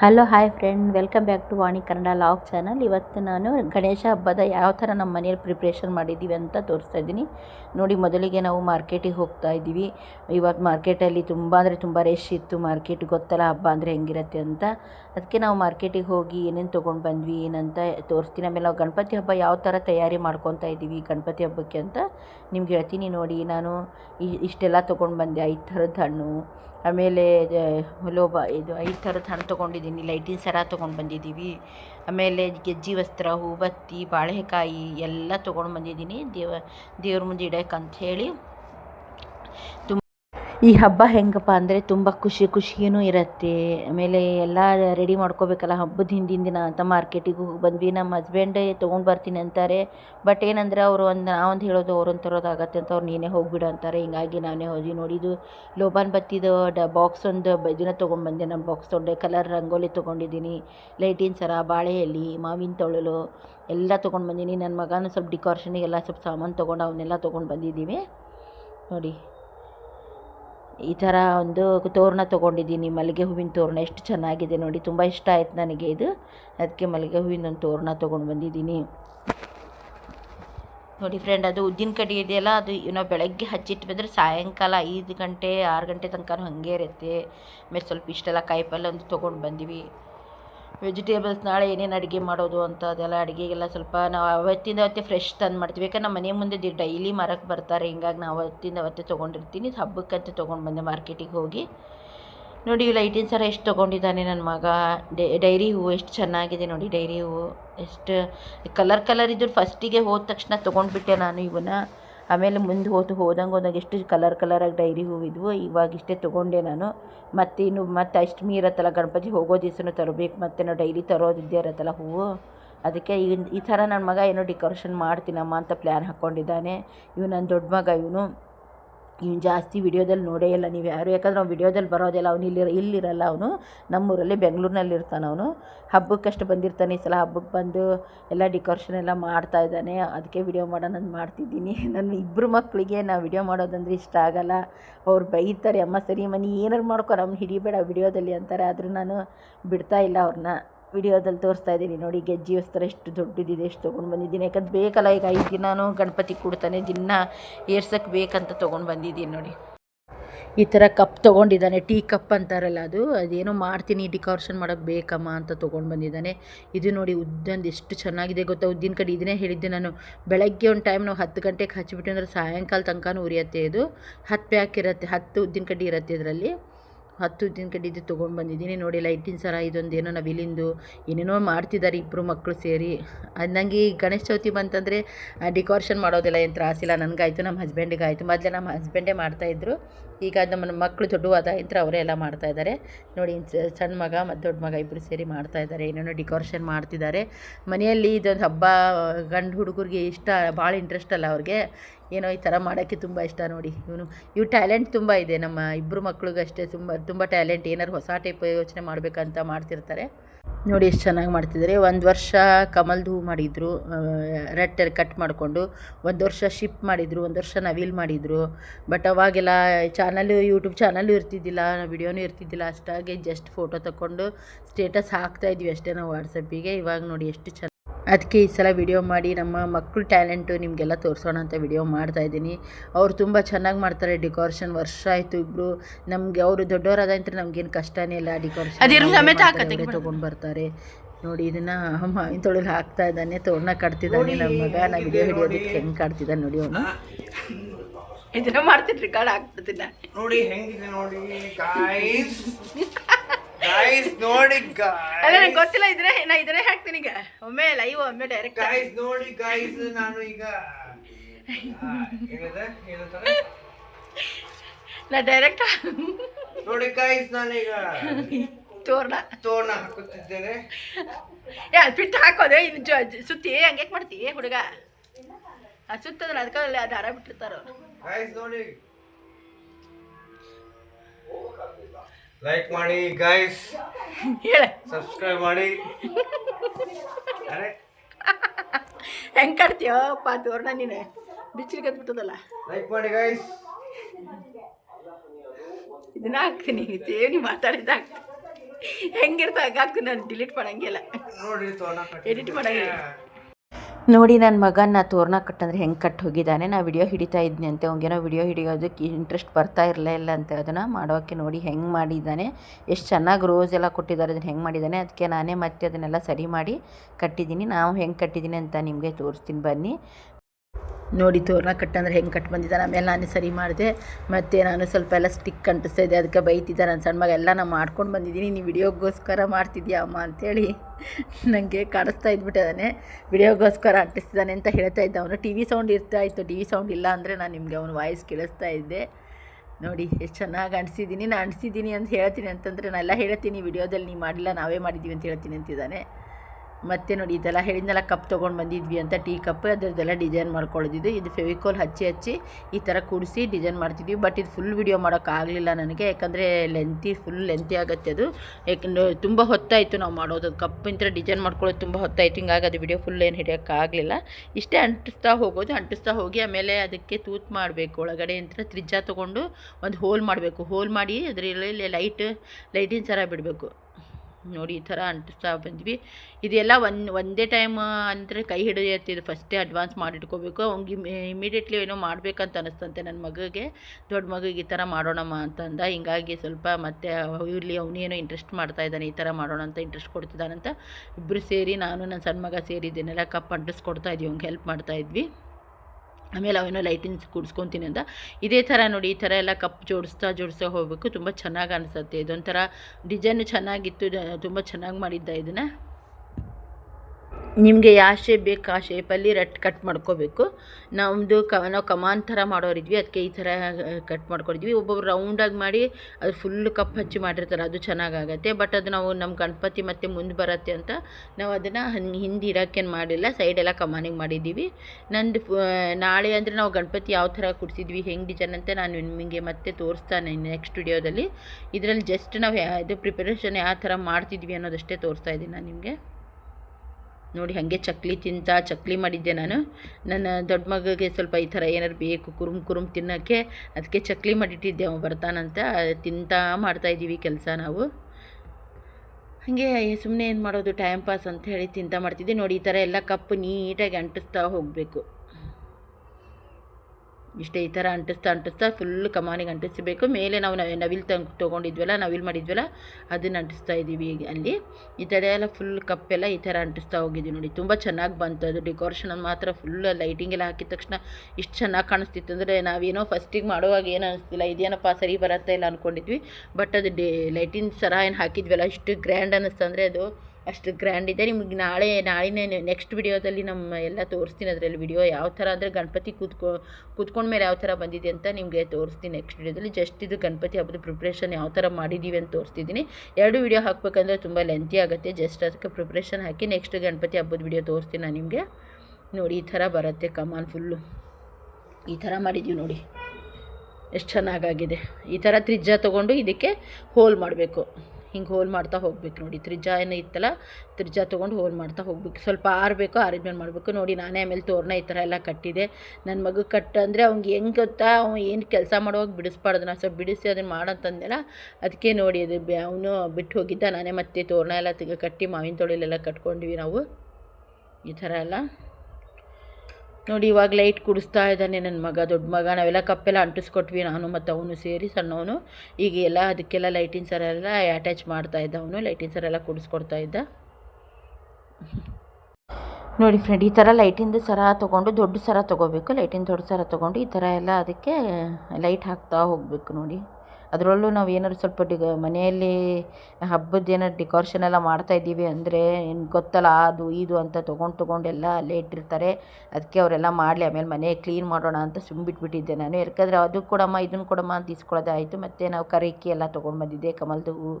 Hello hi friend welcome back to Vani Kannada vlog channel ಇವತ್ತು ನಾನು ಗಣೇಶ ಹಬ್ಬದ ಯಾವ ಥರ ನಮ್ಮ ಮನೆಯಲ್ಲಿ ಪ್ರಿಪ್ರೇಷನ್ ಮಾಡಿದ್ದೀವಿ ಅಂತ ತೋರಿಸ್ತಾ ಇದ್ದೀನಿ. ನೋಡಿ, ಮೊದಲಿಗೆ ನಾವು ಮಾರ್ಕೆಟಿಗೆ ಹೋಗ್ತಾ ಇದ್ದೀವಿ. ಇವತ್ತು ಮಾರ್ಕೆಟಲ್ಲಿ ತುಂಬ ಅಂದರೆ ತುಂಬ ರಶ್ ಇತ್ತು. ಮಾರ್ಕೆಟ್ ಗೊತ್ತಲ್ಲ, ಹಬ್ಬ ಅಂದರೆ ಹೆಂಗಿರುತ್ತೆ ಅಂತ. ಅದಕ್ಕೆ ನಾವು ಮಾರ್ಕೆಟಿಗೆ ಹೋಗಿ ಏನೇನು ತೊಗೊಂಡು ಬಂದ್ವಿ, ಏನಂತ ತೋರಿಸ್ತೀನಿ. ಆಮೇಲೆ ನಾವು ಗಣಪತಿ ಹಬ್ಬ ಯಾವ ಥರ ತಯಾರಿ ಮಾಡ್ಕೊತಾ ಇದ್ದೀವಿ, ಗಣಪತಿ ಹಬ್ಬಕ್ಕೆ ಅಂತ ನಿಮ್ಗೆ ಹೇಳ್ತೀನಿ. ನೋಡಿ, ನಾನು ಇಷ್ಟೆಲ್ಲ ತೊಗೊಂಡು ಬಂದೆ. ಐದು ಥರದ ಹಣ್ಣು. ಆಮೇಲೆ ಲೋಬ ಇದು ಐದು ಥರದ ಹಣ್ಣು ತೊಗೊಂಡಿದ್ದೀನಿ. ಲೈಟಿನ ಸರ ತೊಗೊಂಡು ಬಂದಿದ್ದೀವಿ. ಆಮೇಲೆ ಗೆಜ್ಜಿ, ವಸ್ತ್ರ ಹೂಬತ್ತಿ ಬಾಳೆಕಾಯಿ ಎಲ್ಲ ತೊಗೊಂಡು ಬಂದಿದ್ದೀನಿ. ದೇವ, ದೇವ್ರ ಮುಂದೆ ಇಡಕ್ಕೆ ಅಂತ ಹೇಳಿ. ತುಂಬ ಈ ಹಬ್ಬ ಹೆಂಗಪ್ಪ ಅಂದರೆ ತುಂಬ ಖುಷಿ ಖುಷಿಯೂ ಇರುತ್ತೆ. ಆಮೇಲೆ ಎಲ್ಲ ರೆಡಿ ಮಾಡ್ಕೋಬೇಕಲ್ಲ ಹಬ್ಬದ ಹಿಂದಿನ ದಿನ ಅಂತ ಮಾರ್ಕೆಟಿಗೆ ಹೋಗಿ ಬಂದ್ವಿ. ನಮ್ಮ ಹಸ್ಬೆಂಡೇ ತೊಗೊಂಡು ಬರ್ತೀನಿ ಅಂತಾರೆ. ಬಟ್ ಏನಂದರೆ ಅವರು ಒಂದು ನಾವೊಂದು ಹೇಳೋದು ಅವ್ರೊಂದು ತರೋದು ಆಗತ್ತೆ ಅಂತ ಅವ್ರು ನೀನೇ ಹೋಗ್ಬಿಡು ಅಂತಾರೆ. ಹಿಂಗಾಗಿ ನಾನೇ ಹೋಗಿ ನೋಡಿದ್ದು ಲೋಬಾನ್ ಬತ್ತಿದು ಡ ಬಾಕ್ಸ್ ಒಂದು ಇದನ್ನ ತೊಗೊಂಡ್ಬಂದೆ ನಮ್ಮ ಬಾಕ್ಸ್ ತೊಗೊಂಡೆ ಕಲರ್ ರಂಗೋಲಿ ತೊಗೊಂಡಿದ್ದೀನಿ. ಲೈಟಿನ ಸರ ಬಾಳೆ ಎಲೆ ಮಾವಿನ ತೊಳಲು ಎಲ್ಲ ತೊಗೊಂಡು ಬಂದೀನಿ. ನನ್ನ ಮಗನೂ ಸ್ವಲ್ಪ ಡೆಕೋರೇಷನಿಗೆಲ್ಲ ಸ್ವಲ್ಪ ಸಾಮಾನು ತೊಗೊಂಡು ಅವನ್ನೆಲ್ಲ ತೊಗೊಂಡು ಬಂದಿದ್ದೀವಿ. ನೋಡಿ. ಈ ಥರ ಒಂದು ತೋರಣ ತೊಗೊಂಡಿದ್ದೀನಿ. ಮಲ್ಲಿಗೆ ಹೂವಿನ ತೋರಣ ಎಷ್ಟು ಚೆನ್ನಾಗಿದೆ ನೋಡಿ. ತುಂಬ ಇಷ್ಟ ಆಯ್ತು ನನಗೆ ಇದು. ಅದಕ್ಕೆ ಮಲ್ಲಿಗೆ ಹೂವಿನ ಒಂದು ತೋರಣ ತೊಗೊಂಡು ಬಂದಿದ್ದೀನಿ. ನೋಡಿ ಫ್ರೆಂಡ್ ಅದು ಉದ್ದಿನ ಕಡೆ ಇದೆಯಲ್ಲ, ಅದು ನಾವು ಬೆಳಗ್ಗೆ ಹಚ್ಚಿಟ್ಟು ಬಂದರೆ ಸಾಯಂಕಾಲ ಐದು ಗಂಟೆ, ಆರು ಗಂಟೆ ತನಕ ಹಾಗೆ ಇರುತ್ತೆ. ಆಮೇಲೆ ಸ್ವಲ್ಪ ಇಷ್ಟೆಲ್ಲ ಕಾಯಿಪಲ್ಲೆ ಒಂದು ತೊಗೊಂಡು ಬಂದಿವಿ. ವೆಜಿಟೇಬಲ್ಸ್ ನಾಳೆ ಏನೇನು ಅಡುಗೆ ಮಾಡೋದು ಅಂತ ಅದೆಲ್ಲ ಅಡುಗೆಗೆಲ್ಲ ಸ್ವಲ್ಪ ನಾವು ಅವತ್ತಿಂದ ಅವತ್ತೇ ಫ್ರೆಶ್ ತಂದು ಮಾಡ್ತೀವಿ. ಯಾಕಂದ್ರೆ ನಮ್ಮ ಮನೆ ಮುಂದೆ ಡೈಲಿ ಮಾರಕ್ಕೆ ಬರ್ತಾರೆ. ಹಿಂಗಾಗಿ ನಾವು ಅವತ್ತಿಂದ ಅವತ್ತೇ ತೊಗೊಂಡಿರ್ತೀನಿ. ಹಬ್ಬಕ್ಕಂತ ತೊಗೊಂಡು ಬಂದೆ ಮಾರ್ಕೆಟಿಗೆ ಹೋಗಿ. ನೋಡಿ ಲೈಟಿನ ಸರ ಎಷ್ಟು ತೊಗೊಂಡಿದ್ದಾನೆ ನನ್ನ ಮಗ. ಡೈರಿ ಹೂವು ಎಷ್ಟು ಚೆನ್ನಾಗಿದೆ ನೋಡಿ ಡೈರಿ ಹೂವು. ಎಷ್ಟು ಕಲರ್ ಕಲರ್ ಇದ್ರು ಫಸ್ಟಿಗೆ ಹೋದ ತಕ್ಷಣ ತೊಗೊಂಡ್ಬಿಟ್ಟೆ ನಾನು ಇವನ್ನ. ಆಮೇಲೆ ಮುಂದೆ ಹೋತು ಹೋದಂಗೆ ಹೋದಂಗೆ ಎಷ್ಟು ಕಲರ್ ಕಲರಾಗಿ ಡೈರಿ ಹೂವಿದ್ವು ಇವಾಗ ಇಷ್ಟೇ ತೊಗೊಂಡೆ ನಾನು. ಮತ್ತೆ ಇನ್ನು ಮತ್ತೆ ಅಷ್ಟಮಿ ಇರತ್ತಲ್ಲ, ಗಣಪತಿ ಹೋಗೋ ದಿವಸನೂ ತರಬೇಕು, ಮತ್ತೆ ನಾವು ಡೈಲಿ ತರೋದಿದ್ದೇ ಇರತ್ತಲ್ಲ ಹೂವು. ಅದಕ್ಕೆ ಈ ಈ ಥರ ನನ್ನ ಮಗ ಏನೋ ಡೆಕೋರೇಷನ್ ಮಾಡ್ತೀನಮ್ಮ ಅಂತ ಪ್ಲ್ಯಾನ್ ಹಾಕ್ಕೊಂಡಿದ್ದಾನೆ. ಇವು ನನ್ನ ದೊಡ್ಡ ಮಗ, ಇವನು ಇವ್ನು ಜಾಸ್ತಿ ವಿಡಿಯೋದಲ್ಲಿ ನೋಡೇ ಇಲ್ಲ. ನೀವು ಯಾರು ಯಾಕಂದ್ರೆ ನಾವು ವಿಡಿಯೋದಲ್ಲಿ ಬರೋದಿಲ್ಲ ಅವ್ನು ಇಲ್ಲಿ ಇಲ್ಲಿರಲ್ಲ ಅವನು. ನಮ್ಮೂರಲ್ಲಿ ಬೆಂಗಳೂರಿನಲ್ಲಿ ಇರ್ತಾನೆ ಅವನು. ಹಬ್ಬಕ್ಕಷ್ಟು ಬಂದಿರ್ತಾನೆ ಈ ಸಲ. ಹಬ್ಬಕ್ಕೆ ಬಂದು ಎಲ್ಲ ಡೆಕೋರೇಷನ್ ಎಲ್ಲ ಮಾಡ್ತಾ ಇದ್ದಾನೆ. ಅದಕ್ಕೆ ವಿಡಿಯೋ ಮಾಡೋಣ ಅಂತ ಮಾಡ್ತಿದ್ದೀನಿ. ನನ್ನ ಇಬ್ಬರು ಮಕ್ಕಳಿಗೆ ನಾವು ವಿಡಿಯೋ ಮಾಡೋದಂದ್ರೆ ಇಷ್ಟ ಆಗಲ್ಲ. ಅವ್ರು ಬೈತಾರೆ, ಅಮ್ಮ ಸರಿ ಮನೆ ಏನಾರು ಮಾಡ್ಕೊ ನಮ್ಗೆ ಹಿಡಿಬೇಡ ವಿಡಿಯೋದಲ್ಲಿ ಅಂತಾರೆ. ಆದರೂ ನಾನು ಬಿಡ್ತಾ ಇಲ್ಲ ಅವ್ರನ್ನ. ವಿಡಿಯೋದಲ್ಲಿ ತೋರಿಸ್ತಾ ಇದ್ದೀನಿ. ನೋಡಿ, ಗೆಜ್ಜಿ ವಸ್ತ್ರ ಎಷ್ಟು ದೊಡ್ಡದಿದೆ, ಎಷ್ಟು ತೊಗೊಂಡು ಬಂದಿದ್ದೀನಿ. ಯಾಕಂದ್ರೆ ಬೇಕಲ್ಲ, ಈಗ ಐದು ದಿನಾನು ಗಣಪತಿ ಕೊಡ್ತಾನೆ. ದಿನ ಏರ್ಸಕ್ಕೆ ಬೇಕಂತ ತೊಗೊಂಡು ಬಂದಿದ್ದೀನಿ ನೋಡಿ. ಈ ಥರ ಕಪ್ ತೊಗೊಂಡಿದ್ದಾನೆ. ಟೀ ಕಪ್ ಅಂತಾರಲ್ಲ ಅದು. ಅದೇನೋ ಮಾಡ್ತೀನಿ, ಡಿಕೋರೇಷನ್ ಮಾಡೋಕ್ಕೆ ಬೇಕಮ್ಮ ಅಂತ ತೊಗೊಂಡು ಬಂದಿದ್ದಾನೆ. ಇದು ನೋಡಿ ಉದ್ದಂದು ಎಷ್ಟು ಚೆನ್ನಾಗಿದೆ ಗೊತ್ತಾ? ಉದ್ದಿನ ಕಡೆ ಇದನ್ನೇ ಹೇಳಿದ್ದೆ ನಾನು. ಬೆಳಗ್ಗೆ ಒಂದು ಟೈಮ್ ನಾವು ಹತ್ತು ಗಂಟೆಗೆ ಹಚ್ಚಿಬಿಟ್ಟು ಅಂದರೆ ಸಾಯಂಕಾಲ ತನಕನೂ ಉರಿಯತ್ತೆ ಇದು. ಹತ್ತು ಪ್ಯಾಕ್ ಇರುತ್ತೆ, ಹತ್ತು ಉದ್ದಿನ ಕಡ್ಡಿ ಇರುತ್ತೆ ಇದರಲ್ಲಿ. ಹತ್ತು ಇದು ತೊಗೊಂಡು ಬಂದಿದ್ದೀನಿ. ನೋಡಿ ಲೈಟಿನ ಸರ ಇದೊಂದು ಏನೋ ನವಿಲಿಂದು ಏನೇನೋ ಮಾಡ್ತಿದ್ದಾರೆ ಇಬ್ಬರು ಮಕ್ಕಳು ಸೇರಿ. ಅದು ನನಗೆ ಈ ಗಣೇಶ ಚೌತಿ ಬಂತಂದರೆ ಡಿಕೋರೇಷನ್ ಮಾಡೋದಿಲ್ಲ ಏನು ತ್ರಾಸಿಲ್ಲ ನನಗಾಯಿತು ನಮ್ಮ ಹಸ್ಬೆಂಡಿಗೆ ಆಯಿತು ಮೊದಲೇ ನಮ್ಮ ಹಸ್ಬೆಂಡೇ ಮಾಡ್ತಾಯಿದ್ರು ಈಗ ನಮ್ಮ ಮಕ್ಕಳು ದೊಡ್ಡವಾದ ಇಂತ್ರ ಅವರೇ ಎಲ್ಲ ಮಾಡ್ತಾಯಿದ್ದಾರೆ ನೋಡಿ ಸಣ್ಣ ಮಗ ಮತ್ತು ದೊಡ್ಡ ಮಗ ಇಬ್ಬರು ಸೇರಿ ಮಾಡ್ತಾಯಿದ್ದಾರೆ ಏನೇನೋ ಡಿಕೋರೇಷನ್ ಮಾಡ್ತಿದ್ದಾರೆ ಮನೆಯಲ್ಲಿ ಇದೊಂದು ಹಬ್ಬ, ಗಂಡು ಹುಡುಗರಿಗೆ ಇಷ್ಟ ಭಾಳ ಇಂಟ್ರೆಸ್ಟ್ ಅಲ್ಲ ಅವ್ರಿಗೆ. ಏನೋ ಈ ಥರ ಮಾಡೋಕ್ಕೆ ತುಂಬ ಇಷ್ಟ ನೋಡಿ. ಇವನು ಇವ್ ಟ್ಯಾಲೆಂಟ್ ತುಂಬ ಇದೆ. ನಮ್ಮ ಇಬ್ಬರು ಮಕ್ಳಿಗೆ ಅಷ್ಟೇ ತುಂಬ ತುಂಬ ಟ್ಯಾಲೆಂಟ್ ಏನಾರು ಹೊಸ ಟೈಪ್ ಯೋಚನೆ ಮಾಡಬೇಕಂತ ಮಾಡ್ತಿರ್ತಾರೆ. ನೋಡಿ ಎಷ್ಟು ಚೆನ್ನಾಗಿ ಮಾಡ್ತಿದ್ದಾರೆ. ಒಂದು ವರ್ಷ ಕಮಲ್ದು ಹೂ ಮಾಡಿದರು ರೆಟ್ಟಲ್ಲಿ ಕಟ್ ಮಾಡಿಕೊಂಡು. ಒಂದು ವರ್ಷ ಶಿಪ್ ಮಾಡಿದರು, ಒಂದು ವರ್ಷ ನವಿಲ್ ಮಾಡಿದರು. ಬಟ್ ಅವಾಗೆಲ್ಲ ಚಾನಲ್ ಯೂಟ್ಯೂಬ್ ಚಾನಲ್ಲು ಇರ್ತಿದ್ದಿಲ್ಲ, ವಿಡಿಯೋನೂ ಇರ್ತಿದ್ದಿಲ್ಲ. ಅಷ್ಟಾಗಿ ಜಸ್ಟ್ ಫೋಟೋ ತಗೊಂಡು ಸ್ಟೇಟಸ್ ಹಾಕ್ತಾ ಇದ್ವಿ ಅಷ್ಟೇ ನಾವು ವಾಟ್ಸಪ್ಪಿಗೆ ಇವಾಗ ನೋಡಿ ಎಷ್ಟು ಚೆನ್ನಾಗಿ ಅದಕ್ಕೆ ಈ ಸಲ ವಿಡಿಯೋ ಮಾಡಿ ನಮ್ಮ ಮಕ್ಕಳು ಟ್ಯಾಲೆಂಟು ನಿಮಗೆಲ್ಲ ತೋರಿಸೋಣ ಅಂತ ವಿಡಿಯೋ ಮಾಡ್ತಾ ಇದ್ದೀನಿ. ಅವರು ತುಂಬ ಚೆನ್ನಾಗಿ ಮಾಡ್ತಾರೆ ಡೆಕೋರೇಷನ್ ವರ್ಷ ಆಯಿತು ಇಬ್ಬರು ನಮಗೆ ಅವರು ದೊಡ್ಡವರಾದ ನಂತರ ನಮ್ಗೇನು ಕಷ್ಟನೇ ಇಲ್ಲ ಡೆಕೋರೇಷನ್ ತೊಗೊಂಡು ಬರ್ತಾರೆ. ನೋಡಿ ಇದನ್ನ ಮಾವಿನ ತೊಳಲು ಹಾಕ್ತಾ ಇದ್ದಾನೆ ತೋರಣ ಕಟ್ತಿದ್ದಾನೆ ನಮ್ಮ ಮಗ ನಾ ವಿಡಿಯೋ ಹಿಡಿಯೋದಕ್ಕೆ ಹೆಂಗೆ ಕಾಡ್ತಿದ್ದಾನೆ ನೋಡಿ ಅವನು. ಇದನ್ನ ಮಾಡ್ತಿದ್ರಿ ರಿಕಾರ್ಡ್ ಆಗ್ಬಿಡ್ತೀನಿ ನೋಡಿ ಹೆಂಗಿದೆ ನೋಡಿ ಗಾಯ್ಸ್ ಗಾಯ್ಸ್ ನೋಡಿ ಅಲ್ಲ ನಂಗೆ ಗೊತ್ತಿಲ್ಲ ಇದ್ರೆ ನಾ ಇದ್ರೆ ಹಾಕ್ತೀನಿ ಈಗ. ಒಮ್ಮೆ ಲೈವ್ ಒಮ್ಮೆ ಡೈರೆಕ್ಟ್ ಗಾಯ್ಸ್ ನೋಡಿ ಗಾಯ್ಸ್ ನಾನು ಈಗ ನಾ ಡೈರೆಕ್ಟ್ ನೋಡಿ ಗಾಯ್ಸ್ ನಾನೀಗ ಈಗ ತೋರಣ. ಹಾಕುತ್ತಿದ್ದೇನೆ. ಏ ಅದು ಬಿಟ್ಟು ಹಾಕೋದೆ ಇನ್ನು ಸುತ್ತಿ ಹಂಗೆ ಮಾಡ್ತಿ ಹುಡುಗ? ಅದು ಸುತ್ತದಲ್ಲ ಅದಕ್ಕೆ ಅಲ್ಲಿ ದಾರ ಬಿಟ್ಟಿರ್ತಾರ ಅವ್ರು. ಗಾಯ್ಸ್ ನೋಡಿ. ಲೈಕ್ ಮಾಡಿ ಗೈಸ್ ಹೇಳ. ಸಬ್ಸ್ಕ್ರೈಬ್ ಮಾಡಿ. ಹೆಂಗ್ ಹೆಂಗೆ ಕಾಡ್ತೀಯಪ್ಪ ನೀನೆ. ನೀನು ಬಿಚ್ಚಿಗೆ ಬಿಟ್ಟದಲ್ಲ. ಲೈಕ್ ಮಾಡಿ ಗಾಯ್ಸ್ ಇದನ್ನ ಹಾಕ್ತೀನಿ. ಏನು ಮಾತಾಡಿದ ಹಾಕ್ತೀನಿ. ಹೆಂಗಿರ್ತ ಹಾಕ್ತೀನಿ. ನಾನು ಡಿಲೀಟ್ ಮಾಡಂಗಿಲ್ಲ. ನೋಡಿ ಎಡಿಟ್ ಮಾಡಂಗಿಲ್ಲ. ನೋಡಿ ನನ್ನ ಮಗನ ತೋರಣ ಕಟ್ಟಂದ್ರೆ ಹೆಂಗೆ ಕಟ್ ಹೋಗಿದ್ದಾನೆ? ನಾ ವಿಡಿಯೋ ಹಿಡಿತಾ ಇದ್ದೀನಿ ಅಂತೆ. ಅವ್ನಿಗೇನೋ ವಿಡಿಯೋ ಹಿಡಿಯೋದಕ್ಕೆ ಇಂಟ್ರೆಸ್ಟ್ ಬರ್ತಾ ಇರಲೇ ಇಲ್ಲ ಅಂತ. ಅದನ್ನು ಮಾಡೋಕ್ಕೆ ನೋಡಿ ಹೆಂಗೆ ಮಾಡಿದ್ದಾನೆ. ಎಷ್ಟು ಚೆನ್ನಾಗಿ ರೋಸ್ ಎಲ್ಲ ಕೊಟ್ಟಿದ್ದಾರೆ, ಅದನ್ನು ಹೆಂಗೆ ಮಾಡಿದ್ದಾನೆ? ಅದಕ್ಕೆ ನಾನೇ ಮತ್ತೆ ಅದನ್ನೆಲ್ಲ ಸರಿ ಮಾಡಿ ಕಟ್ಟಿದ್ದೀನಿ. ನಾವು ಹೆಂಗೆ ಕಟ್ಟಿದ್ದೀನಿ ಅಂತ ನಿಮಗೆ ತೋರಿಸ್ತೀನಿ ಬನ್ನಿ. ನೋಡಿ, ತೋರಣ ಕಟ್ಟಂದ್ರೆ ಹೆಂಗೆ ಕಟ್ ಬಂದಿದ್ದಾನೆ. ಆಮೇಲೆ ನಾನೇ ಸರಿ ಮಾಡಿದೆ. ಮತ್ತು ನಾನು ಸ್ವಲ್ಪ ಎಲ್ಲ ಸ್ಟಿಕ್ ಅಂಟಿಸ್ತಾ ಅದಕ್ಕೆ ಬೈತಿದ್ದ ನನ್ನ ಸಣ್ಣ ಮಗ. ಎಲ್ಲ ನಾನು ಮಾಡ್ಕೊಂಡು ಬಂದಿದ್ದೀನಿ. ನೀನು ವಿಡಿಯೋಗೋಸ್ಕರ ಮಾಡ್ತಿದ್ಯಾ ಅಮ್ಮ ಅಂತೇಳಿ ನನಗೆ ಕಾಣಿಸ್ತಾ ಇದ್ಬಿಟ್ಟಿದ್ದಾನೆ. ವಿಡಿಯೋಗೋಸ್ಕರ ಅಂಟಿಸ್ತಿದ್ದಾನೆ ಅಂತ ಹೇಳ್ತಾ ಇದ್ದ ಅವನು. ಟಿ ವಿ ಸೌಂಡ್ ಇರ್ತಾ ಇತ್ತು. ಟಿ ವಿ ಸೌಂಡ್ ಇಲ್ಲ ಅಂದರೆ ನಾನು ನಿಮಗೆ ಅವನ ವಾಯ್ಸ್ ಕೇಳಿಸ್ತಾ ಇದ್ದೆ. ನೋಡಿ, ಎಷ್ಟು ಚೆನ್ನಾಗಿ ಅಂಟಿಸಿದ್ದೀನಿ. ನಾನು ಅಂಟಿಸಿದ್ದೀನಿ ಅಂತ ಹೇಳ್ತೀನಿ ಅಂತಂದರೆ ನಾನೆಲ್ಲ ಹೇಳ್ತೀನಿ. ವಿಡಿಯೋದಲ್ಲಿ ನೀವು ಮಾಡಿಲ್ಲ, ನಾವೇ ಮಾಡಿದ್ದೀವಿ ಅಂತ ಹೇಳ್ತೀನಿ ಅಂತಿದ್ದಾನೆ. ಮತ್ತೆ ನೋಡಿ ಇದೆಲ್ಲ ಹೇಳಿದ್ನೆಲ್ಲ ಕಪ್ ತೊಗೊಂಡು ಬಂದಿದ್ವಿ ಅಂತ ಟೀ ಕಪ್ ಅದರದ್ದೆಲ್ಲ ಡಿಸೈನ್ ಮಾಡ್ಕೊಳ್ಳೋದಿದ್ದು ಇದು ಫೆವಿಕೋಲ್ ಹಚ್ಚಿ ಹಚ್ಚಿ ಈ ಥರ ಕೂಡಿಸಿ ಡಿಸೈನ್ ಮಾಡ್ತಿದ್ವಿ. ಬಟ್ ಇದು ಫುಲ್ ವಿಡಿಯೋ ಮಾಡೋಕ್ಕಾಗಲಿಲ್ಲ ನನಗೆ. ಯಾಕಂದರೆ ಲೆಂತಿ ಫುಲ್ ಲೆಂತಿ ಆಗುತ್ತೆ ಅದು. ಯಾಕಂದ್ರೆ ತುಂಬ ಹೊತ್ತಾಯಿತು ನಾವು ಮಾಡೋದು. ಕಪ್ ಇಂಥ ಡಿಸೈನ್ ಮಾಡ್ಕೊಳ್ಳೋದು ತುಂಬ ಹೊತ್ತಾಯಿತು. ಹಿಂಗಾಗಿ ಅದು ವಿಡಿಯೋ ಫುಲ್ ಏನು ಹಿಡಿಯೋಕ್ಕಾಗಲಿಲ್ಲ ಇಷ್ಟೇ ಅಂಟಿಸ್ತಾ ಹೋಗೋದು. ಅಂಟಿಸ್ತಾ ಹೋಗಿ ಆಮೇಲೆ ಅದಕ್ಕೆ ತೂತ್ ಮಾಡಬೇಕು. ಒಳಗಡೆ ಅಂತ ತ್ರಿಜ್ಜ ತೊಗೊಂಡು ಒಂದು ಹೋಲ್ ಮಾಡಬೇಕು. ಹೋಲ್ ಮಾಡಿ ಅದರಲ್ಲಿ ಲೈಟ್ ಲೈಟಿನ ಸರ ಬಿಡಬೇಕು. ನೋಡಿ ಈ ಥರ ಅಂಟಿಸ್ತಾ ಬಂದ್ವಿ. ಇದೆಲ್ಲ ಒಂದು ಒಂದೇ ಟೈಮ್ ಅಂದರೆ ಕೈ ಹಿಡಿದಿರ್ತಿದ್ರು ಫಸ್ಟೇ ಅಡ್ವಾನ್ಸ್ ಮಾಡಿಟ್ಕೋಬೇಕು. ಅವ್ನಿಗೆ ಇಮಿಡಿಯೇಟ್ಲಿ ಏನೋ ಮಾಡಬೇಕಂತ ಅನಿಸ್ತಂತೆ ನನ್ನ ಮಗಗೆ. ದೊಡ್ಡ ಮಗುಗೆ ಈ ಥರ ಮಾಡೋಣಮ್ಮ ಅಂತಂದ. ಹಿಂಗಾಗಿ ಸ್ವಲ್ಪ ಮತ್ತೆ ಇಲ್ಲಿ ಅವನೇನೋ ಇಂಟ್ರೆಸ್ಟ್ ಮಾಡ್ತಾ ಇದ್ದಾನೆ, ಈ ಥರ ಮಾಡೋಣ ಅಂತ ಇಂಟ್ರೆಸ್ಟ್ ಕೊಡ್ತಿದ್ದಾನಂತ. ಇಬ್ಬರು ಸೇರಿ ನಾನು, ನನ್ನ ಸಣ್ಣ ಮಗ ಸೇರಿದ್ದೇನೆಲ್ಲ ಕಪ್ ಅಂಟಿಸ್ಕೊಡ್ತಾ ಇದ್ವಿ. ಅವ್ನಿಗೆ ಹೆಲ್ಪ್ ಮಾಡ್ತಾ ಇದ್ವಿ. ಆಮೇಲೆ ಅವೇನೋ ಲೈಟಿಂಗ್ಸ್ ಕೂಡಿಸ್ಕೊತೀನಿ ಅಂತ. ಇದೇ ಥರ ನೋಡಿ, ಈ ಥರ ಎಲ್ಲ ಕಪ್ ಜೋಡಿಸ್ತಾ ಜೋಡಿಸ್ತಾ ಹೋಗಬೇಕು. ತುಂಬ ಚೆನ್ನಾಗಿ ಅನಿಸುತ್ತೆ. ಇದೊಂಥರ ಡಿಸೈನು ಚೆನ್ನಾಗಿತ್ತು ತುಂಬ ಚೆನ್ನಾಗಿ ಮಾಡಿದ್ದ ಇದನ್ನು. ನಿಮಗೆ ಯಾವ ಶೇಪ್ ಬೇಕು, ಆ ಶೇಪಲ್ಲಿ ರಟ್ ಕಟ್ ಮಾಡ್ಕೋಬೇಕು. ನಮ್ಮದು ಕ, ನಾವು ಕಮಾನ್ ಥರ ಮಾಡೋರಿದ್ವಿ ಅದಕ್ಕೆ ಈ ಥರ ಕಟ್ ಮಾಡ್ಕೊಂಡಿದ್ವಿ. ಒಬ್ಬೊಬ್ರು ರೌಂಡಾಗಿ ಮಾಡಿ, ಅದು ಫುಲ್ ಕಪ್ ಹಚ್ಚಿ ಮಾಡಿರ್ತಾರೆ, ಅದು ಚೆನ್ನಾಗಾಗತ್ತೆ. ಬಟ್ ಅದು ನಾವು ನಮ್ಮ ಗಣಪತಿ ಮತ್ತೆ ಮುಂದೆ ಬರುತ್ತೆ ಅಂತ, ನಾವು ಅದನ್ನು ಹಿಂದೆ ಇರೋಕ್ಕೇನು ಮಾಡಿಲ್ಲ ಸೈಡೆಲ್ಲ ಕಮಾನಿಗೆ ಮಾಡಿದ್ದೀವಿ ನಂದು ನಾಳೆ ಅಂದರೆ ನಾವು ಗಣಪತಿ ಯಾವ ಥರ ಕುಡಿಸಿದ್ವಿ, ಹೆಂಗೆ ಡಿಸೈನ್ ಅಂತ ನಾನು ನಿಮಗೆ ಮತ್ತೆ ತೋರಿಸ್ತಾನೆ ನೆಕ್ಸ್ಟ್ ವಿಡಿಯೋದಲ್ಲಿ ಇದರಲ್ಲಿ ಜಸ್ಟ್ ನಾವು ಇದು ಪ್ರಿಪರೇಷನ್ ಯಾವ ಥರ ಮಾಡ್ತಿದ್ವಿ ಅನ್ನೋದಷ್ಟೇ ತೋರಿಸ್ತಾ ಇದ್ದೀನಿ ನಾನು ನಿಮಗೆ. ನೋಡಿ ಹಾಗೆ ಚಕ್ಲಿ ತಿಂತ ಚಕ್ಲಿ ಮಾಡಿದ್ದೆ ನಾನು. ನನ್ನ ದೊಡ್ಡ ಮಗಗೆ ಸ್ವಲ್ಪ ಈ ಥರ ಏನಾರು ಬೇಕು, ಕುರುಮ್ ಕುರುಮ್ ತಿನ್ನೋಕ್ಕೆ ಅದಕ್ಕೆ ಚಕ್ಲಿ ಮಾಡಿಟ್ಟಿದ್ದೆ ಅವ ಬರ್ತಾನಂತ. ತಿಂತಾ ಮಾಡ್ತಾಯಿದ್ದೀವಿ ಕೆಲಸ ನಾವು. ಹಾಗೆ ಸುಮ್ಮನೆ ಏನು ಮಾಡೋದು ಟೈಮ್ ಪಾಸ್ ಅಂತ ಹೇಳಿ ತಿಂತ ಮಾಡ್ತಿದ್ದೆ. ನೋಡಿ ಈ ಥರ ಎಲ್ಲ ಕಪ್ಪು ನೀಟಾಗಿ ಅಂಟಿಸ್ತಾ ಹೋಗಬೇಕು. ಇಷ್ಟೇ ಈ ಥರ ಅಂಟಿಸ್ತಾ ಅಂಟಿಸ್ತಾ ಫುಲ್ ಕಮಾನಿಗೆ ಅಂಟಿಸಬೇಕು. ಮೇಲೆ ನಾವು ನವಿ ನವಿಲು ತಂಗ್ ತೊಗೊಂಡಿದ್ವಲ್ಲ, ನವಿಲು ಮಾಡಿದ್ವಲ್ಲ, ಅದನ್ನು ಅಂಟಿಸ್ತಾ ಇದ್ದೀವಿ ಅಲ್ಲಿ. ಈ ಥರ ಎಲ್ಲ ಫುಲ್ ಕಪ್ಪೆಲ್ಲ ಈ ಥರ ಅಂಟಿಸ್ತಾ ಹೋಗಿದ್ವಿ ನೋಡಿ. ತುಂಬ ಚೆನ್ನಾಗಿ ಬಂತು ಅದು ಡೆಕೋರೇಷನ್ ಮಾತ್ರ ಫುಲ್ ಲೈಟಿಂಗ್ ಎಲ್ಲ ಹಾಕಿದ ತಕ್ಷಣ ಇಷ್ಟು ಚೆನ್ನಾಗಿ ಕಾಣಿಸ್ತಿತ್ತು. ಅಂದರೆ ನಾವೇನೋ ಫಸ್ಟಿಗೆ ಮಾಡುವಾಗ ಏನು ಅನಿಸ್ತಿಲ್ಲ, ಇದೇನಪ್ಪ ಸರಿ ಬರತ್ತಾ ಇಲ್ಲ ಅಂದ್ಕೊಂಡಿದ್ವಿ ಬಟ್ ಅದು ಡೇ ಲೈಟಿಂಗ್ ಸರ ಏನು ಹಾಕಿದ್ವಲ್ಲ, ಇಷ್ಟು ಗ್ರ್ಯಾಂಡ್ ಅನ್ನಿಸ್ತಂದರೆ ಅದು ಅಷ್ಟು ಗ್ರ್ಯಾಂಡ್ ಇದೆ. ನಿಮಗೆ ನಾಳೆ, ನಾಳಿನೇ ನೆಕ್ಸ್ಟ್ ವಿಡಿಯೋದಲ್ಲಿ ನಮ್ಮ ಎಲ್ಲ ತೋರಿಸ್ತೀನಿ. ಅದರಲ್ಲಿ ವಿಡಿಯೋ ಯಾವ ಥರ ಅಂದರೆ ಗಣಪತಿ ಕೂತ್ಕೊ, ಕೂತ್ಕೊಂಡ ಮೇಲೆ ಯಾವ ಥರ ಬಂದಿದೆ ಅಂತ ನಿಮಗೆ ತೋರಿಸ್ತೀನಿ ನೆಕ್ಸ್ಟ್ ವಿಡಿಯೋದಲ್ಲಿ ಜಸ್ಟ್ ಇದು ಗಣಪತಿ ಹಬ್ಬದ ಪ್ರಿಪ್ರೇಷನ್ ಯಾವ ಥರ ಮಾಡಿದ್ದೀವಿ ಅಂತ ತೋರಿಸ್ತಿದ್ದೀನಿ. ಎರಡು ವಿಡಿಯೋ ಹಾಕಬೇಕಂದ್ರೆ ತುಂಬ ಲೆಂತಿ ಆಗುತ್ತೆ. ಜಸ್ಟ್ ಅದಕ್ಕೆ ಪ್ರಿಪ್ರೇಷನ್ ಹಾಕಿ ನೆಕ್ಸ್ಟ್ ಗಣಪತಿ ಹಬ್ಬದ ವಿಡಿಯೋ ತೋರಿಸ್ತೀನಿ ನಾನು ನಿಮಗೆ. ನೋಡಿ, ಈ ಥರ ಬರುತ್ತೆ ಕಮಾನ್ ಫುಲ್ಲು ಈ ಥರ ಮಾಡಿದ್ದೀವಿ ನೋಡಿ. ಎಷ್ಟು ಚೆನ್ನಾಗಾಗಿದೆ. ಈ ಥರ ತ್ರಿಜ್ಯ ತೊಗೊಂಡು ಇದಕ್ಕೆ ಹೋಲ್ ಮಾಡಬೇಕು. ಹಿಂಗೆ ಹೋಲ್ ಮಾಡ್ತಾ ಹೋಗ್ಬೇಕು ನೋಡಿ. ತ್ರಿಜ್ಯ ಏನು ಇತ್ತಲ್ಲ ತ್ರಿಜ್ಯ ತೊಗೊಂಡು ಹೋಲ್ ಮಾಡ್ತಾ ಹೋಗ್ಬೇಕು. ಸ್ವಲ್ಪ ಆರಬೇಕು ಅರೇಂಜ್ಮೆಂಟ್ ಮಾಡಬೇಕು. ನೋಡಿ, ನಾನೇ ಆಮೇಲೆ ತೋರಣ ಈ ಥರ ಎಲ್ಲ ಕಟ್ಟಿದೆ. ನನ್ನ ಮಗು ಕಟ್ಟು ಅಂದರೆ ಅವ್ನಿಗೆ ಹೆಂಗೆ ಗೊತ್ತಾ? ಅವ್ನು ಏನು ಕೆಲಸ ಮಾಡುವಾಗ ಬಿಡಿಸ್ಬಾರ್ದು ನಾನು ಸ್ವಲ್ಪ ಬಿಡಿಸಿ ಅದನ್ನು ಮಾಡಂತಂದೆಲ್ಲ ಅದಕ್ಕೆ ನೋಡಿ ಅದು ಅವನು ಬಿಟ್ಟು ಹೋಗಿದ್ದ. ನಾನೇ ಮತ್ತೆ ತೋರಣ ಎಲ್ಲ ತೆಗೆ ಕಟ್ಟಿ ಮಾವಿನ ತೊಳಿಲೆಲ್ಲ ಕಟ್ಕೊಂಡ್ವಿ ನಾವು. ಈ ಥರ ಎಲ್ಲ. ನೋಡಿ, ಇವಾಗ ಲೈಟ್ ಕುಡಿಸ್ತಾ ಇದ್ದಾನೆ ನನ್ನ ಮಗ, ದೊಡ್ಡ ಮಗ. ನಾವೆಲ್ಲ ಕಪ್ಪೆಲ್ಲ ಅಂಟಿಸ್ಕೊಟ್ವಿ, ನಾನು ಮತ್ತು ಅವನು ಸೇರಿ ಸಣ್ಣವನು. ಈಗ ಎಲ್ಲ ಅದಕ್ಕೆಲ್ಲ ಲೈಟಿನ ಸರ ಎಲ್ಲ ಅಟ್ಯಾಚ್ ಮಾಡ್ತಾ ಇದ್ದ ಅವನು ಲೈಟಿನ ಸರ ಎಲ್ಲ ಕುಡಿಸ್ಕೊಡ್ತಾ ಇದ್ದ. ನೋಡಿ ಫ್ರೆಂಡ್ ಈ ಥರ ಲೈಟಿಂದು ಸರ ತೊಗೊಂಡು, ದೊಡ್ಡ ಸರ ತೊಗೋಬೇಕು ಲೈಟಿಂದು ದೊಡ್ಡ ಸರ ತೊಗೊಂಡು, ಈ ಥರ ಎಲ್ಲ ಅದಕ್ಕೆ ಲೈಟ್ ಹಾಕ್ತಾ ಹೋಗಬೇಕು ನೋಡಿ. ಅದರಲ್ಲೂ ನಾವು ಏನಾದ್ರು ಸ್ವಲ್ಪ ಡಿಗ, ಮನೆಯಲ್ಲಿ ಹಬ್ಬದ ಏನಾರು ಡೆಕೋರೇಷನ್ ಎಲ್ಲ ಮಾಡ್ತಾ ಇದ್ದೀವಿ ಅಂದರೆ ಏನು ಗೊತ್ತಲ್ಲ, ಅದು ಇದು ಅಂತ ತೊಗೊಂಡು ತೊಗೊಂಡು ಎಲ್ಲ ಅಲ್ಲೇ ಇಟ್ಟಿರ್ತಾರೆ. ಅದಕ್ಕೆ ಅವರೆಲ್ಲ ಮಾಡಲಿ, ಆಮೇಲೆ ಮನೆ ಕ್ಲೀನ್ ಮಾಡೋಣ ಅಂತ ಸುಮ್ಮ ಬಿಟ್ಬಿಟ್ಟಿದ್ದೆ ನಾನು. ಯಾಕಂದರೆ ಅದು ಕೊಡಮ್ಮ ಇದನ್ನು ಕೊಡಮ್ಮ ಅಂತ ಇಸ್ಕೊಳ್ಳೋದೇ ಆಯಿತು. ಮತ್ತು ನಾವು ಕರಿಕೆ ಎಲ್ಲ ತೊಗೊಂಡು ಬಂದಿದ್ದೆ, ಕಮಲದ ಹೂ.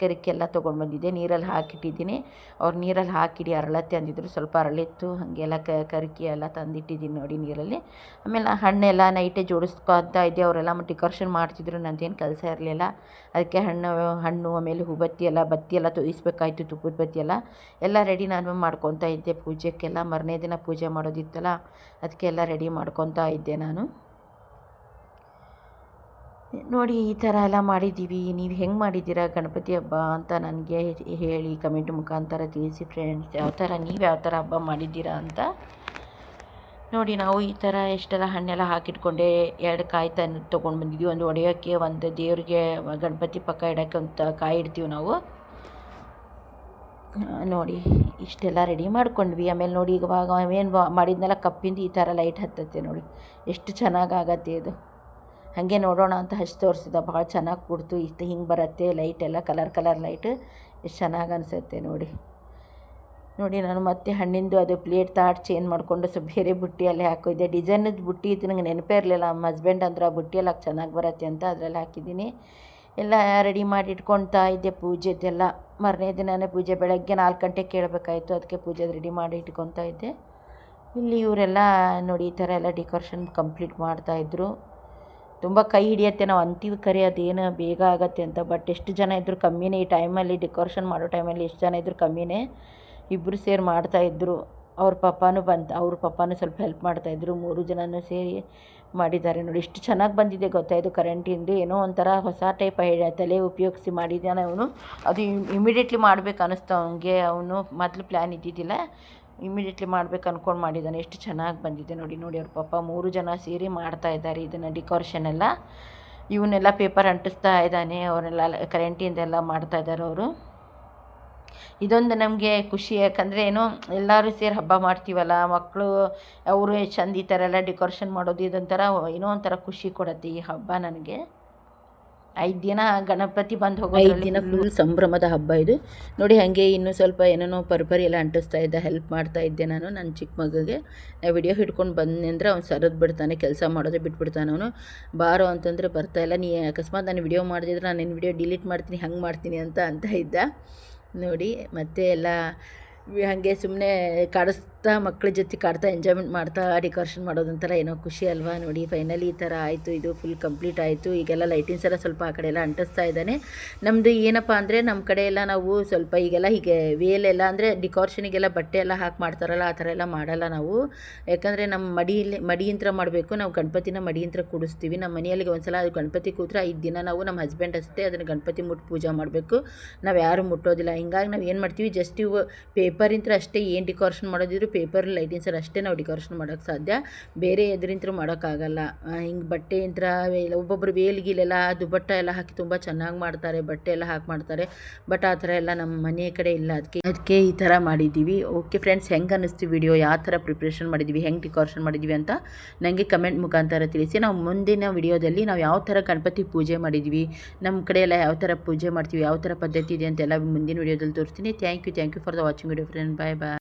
ಕರಿಕೆ ಎಲ್ಲ ತೊಗೊಂಡು ಬಂದಿದ್ದೆ ನೀರಲ್ಲಿ ಹಾಕಿಟ್ಟಿದ್ದೀನಿ. ಅವ್ರು ನೀರಲ್ಲಿ ಹಾಕಿಡಿ, ಅರಳತ್ತೆ ಅಂದಿದ್ರು. ಸ್ವಲ್ಪ ಅರಳಿತ್ತು. ಹಾಗೆಲ್ಲ ಕರಿಕೆ ಎಲ್ಲ ತಂದಿಟ್ಟಿದ್ದೀನಿ ನೋಡಿ ನೀರಲ್ಲಿ. ಆಮೇಲೆ ಹಣ್ಣೆಲ್ಲ ನೈಟೇ ಜೋಡಿಸ್ಕೊತ ಇದ್ದೆ. ಅವರೆಲ್ಲ ಡೆಕೋರೇಷನ್ ಮಾಡ್ತಿದ್ರು. ನಂದೇನು ಕೆಲಸ ಇರಲಿಲ್ಲ. ಅದಕ್ಕೆ ಹಣ್ಣು ಹಣ್ಣು, ಆಮೇಲೆ ಹೂಬತ್ತಿ ಎಲ್ಲ, ಬತ್ತಿ ಎಲ್ಲ ತೊಯಿಸ್ಬೇಕಾಯ್ತು ತುಪ್ಪದ ಬತ್ತಿ ಎಲ್ಲ. ಎಲ್ಲ ರೆಡಿ ನಾನು ಮಾಡ್ಕೊತಾ ಇದ್ದೆ. ಪೂಜೆಗೆಲ್ಲ ಮರನೇ ದಿನ ಪೂಜೆ ಮಾಡೋದಿತ್ತಲ್ಲ. ಅದಕ್ಕೆಲ್ಲ ರೆಡಿ ಮಾಡ್ಕೊತಾ ಇದ್ದೆ ನಾನು. ನೋಡಿ, ಈ ಥರ ಎಲ್ಲ ಮಾಡಿದ್ದೀವಿ. ನೀವು ಹೆಂಗೆ ಮಾಡಿದ್ದೀರಾ ಗಣಪತಿ ಹಬ್ಬ ಅಂತ ನನಗೆ ಹೇಳಿ ಕಮೆಂಟ್ ಮುಖಾಂತರ ತಿಳಿಸಿ ಫ್ರೆಂಡ್ಸ್ ಯಾವ ಥರ ನೀವು ಯಾವ ಥರ ಹಬ್ಬ ಮಾಡಿದ್ದೀರಾ ಅಂತ ನೋಡಿ, ನಾವು ಈ ಥರ ಎಷ್ಟೆಲ್ಲ ಹಣ್ಣೆಲ್ಲ ಹಾಕಿಟ್ಕೊಂಡೆ, ಎರಡು ಕಾಯಿ ತಂದು ತೊಗೊಂಡು ಬಂದಿದ್ವಿ. ಒಂದು ಒಡೆಯೋಕ್ಕೆ, ಒಂದು ದೇವ್ರಿಗೆ, ಗಣಪತಿ ಪಕ್ಕ ಇಡೋಕ್ಕೆ ಅಂತ ಕಾಯಿ ಇಡ್ತೀವಿ ನಾವು. ನೋಡಿ, ಇಷ್ಟೆಲ್ಲ ರೆಡಿ ಮಾಡ್ಕೊಂಡ್ವಿ. ಆಮೇಲೆ ನೋಡಿ, ಇವಾಗ ಏನು ಮಾಡಿದ್ನೆಲ್ಲ, ಕಪ್ಪಿಂದ ಈ ಥರ ಲೈಟ್ ಹತ್ತತ್ತೆ ನೋಡಿ. ಎಷ್ಟು ಚೆನ್ನಾಗಿ ಆಗತ್ತೆ ಇದು. ಹಾಗೆ ನೋಡೋಣ ಅಂತ ಹಚ್ಚಿ ತೋರಿಸಿದ ಭಾಳ ಚೆನ್ನಾಗಿ ಕೊಡ್ತು ಇತ್ತು. ಹಿಂಗೆ ಬರುತ್ತೆ ಲೈಟ್ ಎಲ್ಲ, ಕಲರ್ ಕಲರ್ ಲೈಟ್. ಎಷ್ಟು ಚೆನ್ನಾಗಿ ಅನಿಸುತ್ತೆ ನೋಡಿ. ನೋಡಿ, ನಾನು ಮತ್ತೆ ಹಣ್ಣಿಂದು ಅದು ಪ್ಲೇಟ್ ತಾಟ್ ಚೇಂಜ್ ಮಾಡಿಕೊಂಡು ಸ್ವಲ್ಪ ಬೇರೆ ಬುಟ್ಟಿಯಲ್ಲಿ ಹಾಕಿದ್ದೆ. ಡಿಸೈನದ ಬುಟ್ಟಿ ಇತ್ತು. ನನಗೆ ನೆನಪೇ ಇರಲಿಲ್ಲ. ನಮ್ಮ ಹಸ್ಬೆಂಡ್ ಅಂದ್ರೆ ಆ ಬುಟ್ಟಿಯಲ್ಲಿ ಹಾಕಿ ಚೆನ್ನಾಗಿ ಬರುತ್ತೆ ಅಂತ ಅದರಲ್ಲಿ ಹಾಕಿದ್ದೀನಿ. ಎಲ್ಲ ರೆಡಿ ಮಾಡಿ ಇಟ್ಕೊತಾ ಇದ್ದೆ ಪೂಜೆದೆಲ್ಲ. ಮರನೇ ದಿನನೇ ಪೂಜೆ. ಬೆಳಗ್ಗೆ ನಾಲ್ಕು ಗಂಟೆಗೆ ಕೇಳಬೇಕಾಯಿತು. ಅದಕ್ಕೆ ಪೂಜೆದು ರೆಡಿ ಮಾಡಿ ಇಟ್ಕೊತಾ ಇದ್ದೆ. ಇಲ್ಲಿ ಇವರೆಲ್ಲ ನೋಡಿ, ಈ ಥರ ಎಲ್ಲ ಡೆಕೋರೇಷನ್ ಕಂಪ್ಲೀಟ್ ಮಾಡ್ತಾಯಿದ್ರು ತುಂಬ ಕೈ ಹಿಡಿಯತ್ತೆ, ನಾವು ಅಂತೀವಿ ಕರೆ ಅದೇನು ಬೇಗ ಆಗತ್ತೆ ಅಂತ. ಬಟ್ ಎಷ್ಟು ಜನ ಇದ್ದರು ಕಮ್ಮಿನೇ, ಈ ಟೈಮಲ್ಲಿ ಡೆಕೋರೇಷನ್ ಮಾಡೋ ಟೈಮಲ್ಲಿ ಎಷ್ಟು ಜನ ಇದ್ದರು ಕಮ್ಮಿನೇ ಇಬ್ಬರು ಸೇರಿ ಮಾಡ್ತಾಯಿದ್ರು ಅವ್ರ ಪಪ್ಪಾನು ಬಂತು ಅವ್ರ ಪಪ್ಪಾನು ಸ್ವಲ್ಪ ಹೆಲ್ಪ್ ಮಾಡ್ತಾಯಿದ್ರು ಮೂರು ಜನನೂ ಸೇರಿ ಮಾಡಿದ್ದಾರೆ ನೋಡಿ. ಎಷ್ಟು ಚೆನ್ನಾಗಿ ಬಂದಿದೆ ಗೊತ್ತಾಯಿತು ಕರೆಂಟಿಂದು ಏನೋ ಒಂಥರ ಹೊಸ ಟೈಪ್ ತಲೆ ಉಪಯೋಗಿಸಿ ಮಾಡಿದ್ದಾನೆ ಅವನು. ಅದು ಇಮಿಡಿಯೇಟ್ಲಿ ಮಾಡ್ಬೇಕು ಅನ್ನಿಸ್ತು ಅವನಿಗೆ. ಅವನು ಮೊದಲು ಪ್ಲ್ಯಾನ್ ಇದ್ದಿದ್ದಿಲ್ಲ. ಇಮಿಡಿಯೇಟ್ಲಿ ಮಾಡ್ಬೇಕು ಅಂದ್ಕೊಂಡು ಮಾಡಿದ್ದಾನೆ. ಎಷ್ಟು ಚೆನ್ನಾಗಿ ಬಂದಿದೆ ನೋಡಿ ನೋಡಿ ಅವ್ರ ಪಾಪ ಮೂರು ಜನ ಸೇರಿ ಮಾಡ್ತಾ ಇದ್ದಾರೆ ಇದನ್ನು ಡೆಕೋರೇಷನ್ ಎಲ್ಲ. ಇವನ್ನೆಲ್ಲ ಪೇಪರ್ ಅಂಟಿಸ್ತಾ ಇದ್ದಾನೆ ಅವರೆಲ್ಲ ಕರೆಂಟಿಂದೆಲ್ಲ ಮಾಡ್ತಾ ಇದ್ದಾರೆ ಅವರು. ಇದೊಂದು ನಮಗೆ ಖುಷಿ, ಯಾಕಂದರೆ ಏನೋ ಎಲ್ಲರೂ ಸೇರಿ ಹಬ್ಬ ಮಾಡ್ತೀವಲ್ಲ ಮಕ್ಕಳು ಅವರು ಚಂದ ಈ ಥರ ಎಲ್ಲ ಡೆಕೋರೇಷನ್ ಮಾಡೋದು ಇದೊಂಥರ ಏನೋ ಒಂಥರ ಖುಷಿ ಕೊಡುತ್ತೆ ಈ ಹಬ್ಬ ನನಗೆ. ಐದು ದಿನ ಗಣಪತಿ ಬಂದು ಹೋಗೋ ಐದು ದಿನ ಫುಲ್ ಸಂಭ್ರಮದ ಹಬ್ಬ ಇದು. ನೋಡಿ ಹಾಗೆ ಇನ್ನೂ ಸ್ವಲ್ಪ ಏನೇನೋ ಪರ್ಪರಿ ಎಲ್ಲ ಅಂಟಿಸ್ತಾ ಇದ್ದೆ ಹೆಲ್ಪ್ ಮಾಡ್ತಾ ಇದ್ದೆ ನಾನು ನನ್ನ ಚಿಕ್ಕ ಮಗುಗೆ. ನಾ ವಿಡಿಯೋ ಹಿಡ್ಕೊಂಡು ಬಂದೆ ಅಂದರೆ ಅವ್ನು ಸರದ್ ಬಿಡ್ತಾನೆ ಕೆಲಸ ಮಾಡೋದೇ ಬಿಟ್ಬಿಡ್ತಾನೆ ಅವನು. ಬಾರೋ ಅಂತಂದರೆ ಬರ್ತಾ ಇಲ್ಲ ನೀ ಅಕಸ್ಮಾತ್ ನಾನು ವಿಡಿಯೋ ಮಾಡಿದ್ರೆ ನಾನು ನಿನ್ನ ವಿಡಿಯೋ ಡಿಲೀಟ್ ಮಾಡ್ತೀನಿ ಹಂಗೆ ಮಾಡ್ತೀನಿ ಅಂತ ಅಂತ ಇದ್ದ. ನೋಡಿ ಮತ್ತೆ ಎಲ್ಲ ಹಾಗೆ ಸುಮ್ಮನೆ ಕಾಡಿಸ್ತಾ ಮಕ್ಕಳ ಜೊತೆ ಕಾಡ್ತಾ ಎಂಜಾಯ್ಮೆಂಟ್ ಮಾಡ್ತಾ ಡೆಕೋರೇಷನ್ ಮಾಡೋದೊಂಥರ ಏನೋ ಖುಷಿ ಅಲ್ವಾ ನೋಡಿ. ಫೈನಲಿ ಈ ಥರ ಆಯಿತು, ಇದು ಫುಲ್ ಕಂಪ್ಲೀಟ್ ಆಯಿತು. ಈಗೆಲ್ಲ ಲೈಟಿಂಗ್ಸ್ ಎಲ್ಲ ಸ್ವಲ್ಪ ಆ ಕಡೆ ಎಲ್ಲ ಅಂಟಿಸ್ತಾ ಇದ್ದಾನೆ. ನಮ್ಮದು ಏನಪ್ಪ ಅಂದರೆ ನಮ್ಮ ಕಡೆ ಎಲ್ಲ ನಾವು ಸ್ವಲ್ಪ ಈಗೆಲ್ಲ ಹೀಗೆ ವೇಲೆಲ್ಲ ಅಂದರೆ ಡಿಕೋರೇಷನಿಗೆಲ್ಲ ಬಟ್ಟೆ ಎಲ್ಲ ಹಾಕಿ ಮಾಡ್ತಾರಲ್ಲ, ಆ ಥರ ಎಲ್ಲ ಮಾಡಲ್ಲ ನಾವು. ಯಾಕಂದರೆ ನಮ್ಮ ಮಡಿಯಲ್ಲಿ ಮಡಿಯಂತ್ರ ಮಾಡಬೇಕು. ನಾವು ಗಣಪತಿನ ಮಡಿಯಂತ್ರ ಕೂಡಿಸ್ತೀವಿ. ನಮ್ಮ ಮನೆಯಲ್ಲಿ ಒಂದ್ಸಲ ಅದು ಗಣಪತಿ ಕೂತ್ರೆ ಐದು ದಿನ ನಾವು ನಮ್ಮ ಹಸ್ಬೆಂಡ್ ಅಷ್ಟೇ ಅದನ್ನು ಗಣಪತಿ ಮುಟ್ಟು ಪೂಜೆ ಮಾಡಬೇಕು. ನಾವು ಯಾರು ಮುಟ್ಟೋದಿಲ್ಲ. ಹಿಂಗಾಗಿ ನಾವು ಏನು ಮಾಡ್ತೀವಿ ಜಸ್ಟ್ ಇವು ಪೇಪರಿಂತ್ರ ಅಷ್ಟೇ ಏನು ಡೆಕೋರೇಷನ್ ಮಾಡೋದಿದ್ರು ಪೇಪರ್ ಲೈಟಿಂಗ್ಸರ್ ಅಷ್ಟೇ ನಾವು ಡೆಕೋರೇಷನ್ ಮಾಡೋಕ್ಕೆ ಸಾಧ್ಯ. ಬೇರೆ ಎದುರಿಂತ್ರ ಮಾಡೋಕ್ಕಾಗಲ್ಲ. ಹಿಂಗೆ ಬಟ್ಟೆ ಯಂತ್ರ ಇಲ್ಲ ಒಬ್ಬೊಬ್ಬರು ವೇಲ್ಗಿಲೆಲ್ಲ ದುಬಟ್ಟ ಎಲ್ಲ ಹಾಕಿ ತುಂಬ ಚೆನ್ನಾಗಿ ಮಾಡ್ತಾರೆ, ಬಟ್ಟೆ ಎಲ್ಲ ಹಾಕಿ ಮಾಡ್ತಾರೆ. ಬಟ್ ಆ ಥರ ಎಲ್ಲ ನಮ್ಮ ಮನೆ ಕಡೆ ಇಲ್ಲ ಅದಕ್ಕೆ ಅದಕ್ಕೆ ಈ ಥರ ಮಾಡಿದ್ದೀವಿ. ಓಕೆ ಫ್ರೆಂಡ್ಸ್ ಹೆಂಗೆ ಅನ್ನಿಸ್ತು ವಿಡಿಯೋ ಯಾವ ಥರ ಪ್ರಿಪ್ರೇಷನ್ ಮಾಡಿದ್ದೀವಿ? ಹೆಂಗೆ ಡೆಕೋರೇಷನ್ ಮಾಡಿದ್ವಿ ಅಂತ ನನಗೆ ಕಮೆಂಟ್ ಮುಖಾಂತರ ತಿಳಿಸಿ. ನಾವು ಮುಂದಿನ ವಿಡಿಯೋದಲ್ಲಿ ನಾವು ಯಾವ ಥರ ಗಣಪತಿ ಪೂಜೆ ಮಾಡಿದ್ವಿ ನಮ್ಮ ಕಡೆ ಎಲ್ಲ ಯಾವ ಥರ ಪೂಜೆ ಮಾಡ್ತೀವಿ, ಯಾವ ಥರ ಪದ್ಧತಿ ಇದೆ ಅಂತೆಲ್ಲ ಮುಂದಿನ ವಿಡಿಯೋದಲ್ಲಿ ತೋರಿಸ್ತೀನಿ. Thank you thank you for the watching video friend. Bye bye